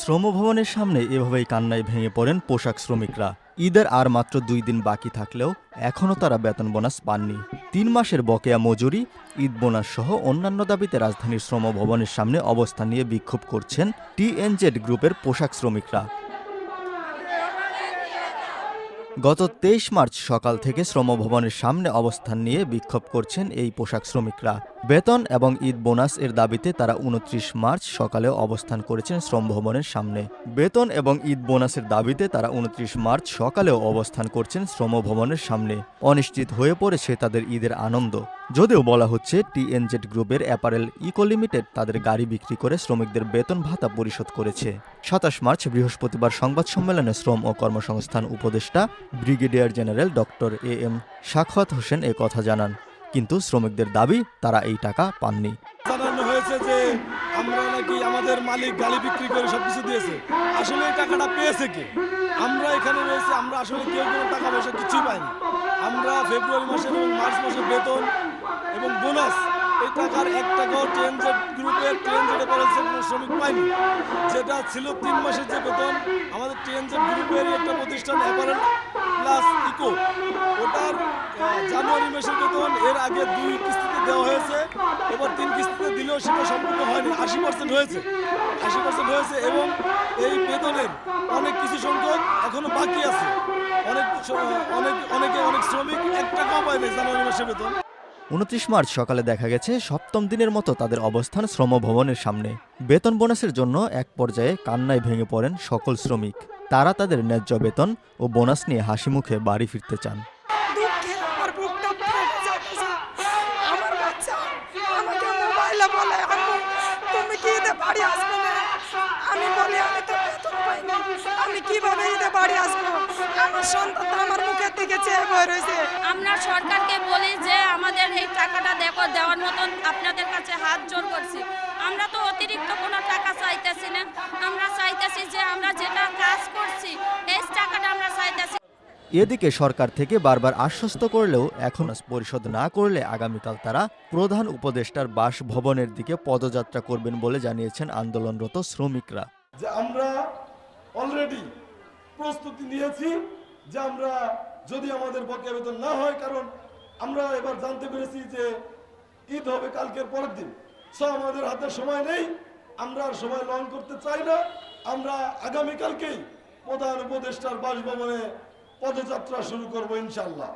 শ্রমভবনের সামনে এভাবেই কান্নায় ভেঙে পড়েন পোশাক শ্রমিকরা। ঈদের আর মাত্র দুই দিন বাকি থাকলেও এখনও তারা বেতন বোনাস পাননি। তিন মাসের বকেয়া মজুরি, ঈদ বোনাস সহ অন্যান্য দাবিতে রাজধানীর শ্রমভবনের সামনে অবস্থান নিয়ে বিক্ষোভ করছেন টিএনজেড গ্রুপের পোশাক শ্রমিকরা। গত তেইশ মার্চ সকাল থেকে শ্রমভবনের সামনে অবস্থান নিয়ে বিক্ষোভ করছেন এই পোশাক শ্রমিকরা। বেতন এবং ঈদ বোনাস এর দাবিতে তারা উনত্রিশ মার্চ সকালে অবস্থান করেছেন শ্রমভবনের সামনে। বেতন এবং ঈদ বোনাসের দাবিতে তারা উনত্রিশ মার্চ সকালেও অবস্থান করছেন শ্রমভবনের সামনে। অনিশ্চিত হয়ে পড়েছে তাদের ঈদের আনন্দ। যদিও বলা হচ্ছে টিএনজেড গ্রুপের অ্যাপারেল ইকো লিমিটেড তাদের গাড়ি বিক্রি করে শ্রমিকদের বেতন ভাতা পরিশোধ করেছে। সাতাশ মার্চ বৃহস্পতিবার সংবাদ সম্মেলনে শ্রম ও কর্মসংস্থান উপদেষ্টা brigadier general doctor A M Sakhawat Hossain এ কথা জানান। কিন্তু শ্রমিকদের দাবি, তারা এই টাকা পাননি। জানানো হয়েছে যে আমরা নাকি আমাদের মালিক গাড়ি বিক্রি করে দিয়েছে। আসলে এই টাকাটা পেয়েছে কে? আমরা এখানে রয়েছে, আমরা আসলে কেউ কোনো টাকা পয়সা পাইনি। আমরা ফেব্রুয়ারি এবং মার্চ বেতন এবং বোনাস, এই টাকার ট্রেনজেড গ্রুপের অপারেশন কোনো শ্রমিক যেটা ছিল তিন মাসের যে বেতন, আমাদের ট্রেনজেড গ্রুপের একটা প্রতিষ্ঠান প্লাস ইকো। জানুয়ারি মাসের বেতন এর আগে দুই কিস্তিতে দেওয়া হয়েছে, এবার তিন কিস্তিতে দিলেও সেটা সম্পূর্ণ হয়নি, আশি পার্সেন্ট হয়েছে। আশি পার্সেন্ট হয়েছে এবং এই বেতনের অনেক কিছু সংখ্যক এখনও বাকি আছে। অনেক অনেক, অনেকে অনেক শ্রমিক এক টাকাও পায়নি জানুয়ারি মাসের বেতন। উনত্রিশ মার্চ সকালে দেখা গেছে, সপ্তম দিনের মতো তাদের অবস্থান শ্রমভবনের সামনে। বেতন বোনাসের জন্য এক পর্যায়ে কান্নায় ভেঙে পড়েন সকল শ্রমিক। তারা তাদের ন্যায্য বেতন ও বোনাস নিয়ে হাসি মুখে বাড়ি ফিরতে চান দুঃখে আমার বুকটা ফেটে যাচ্ছে আমার বাচ্চা আমাকে মোবাইলে বলে আম্মু তুমি কি ঈদে বাড়ি আসব না। আমি বলি, আমি তো বেতন পাই না আমি কীভাবে ঈদে বাড়ি আসব? আমার সন্তান আমার মুখের দিকে চেয়ে বয়ে রয়েছে। আমরা সরকারকে বলি যে, আমাদের এই টাকাটা দেখো, দেওয়ার মতন আপনাদের কাছে হাত জোর করছি আমরা তো অতিরিক্ত কোনো টাকা চাইতেছি না আমরা চাইতেছি যে আমরা যেটা কাজ করছি এই টাকাটা আমরা চাইতেছি এদিকে সরকার থেকে বারবার আশ্বস্ত করলেও এখন পরিশোধ না করলে আগামীকাল তারা প্রধান উপদেষ্টার বাসভবনের দিকে পদযাত্রা করবেন বলে জানিয়েছেন আন্দোলনরত শ্রমিকরা। যে আমরা অলরেডি প্রস্তুতি নিয়েছি যে আমরা যদি আমাদের বকেয়া বেতন না হয়, কারণ আমরা এবার জানতে পেরেছি যে ঈদ হবে কালকের পরের দিন। সো আমাদের হাতে সময় নেই, আমরা আর সময় লং করতে চাই না। আমরা আগামীকালকেই প্রধান উপদেষ্টার বাসভবনে পদযাত্রা শুরু করব ইনশাল্লাহ।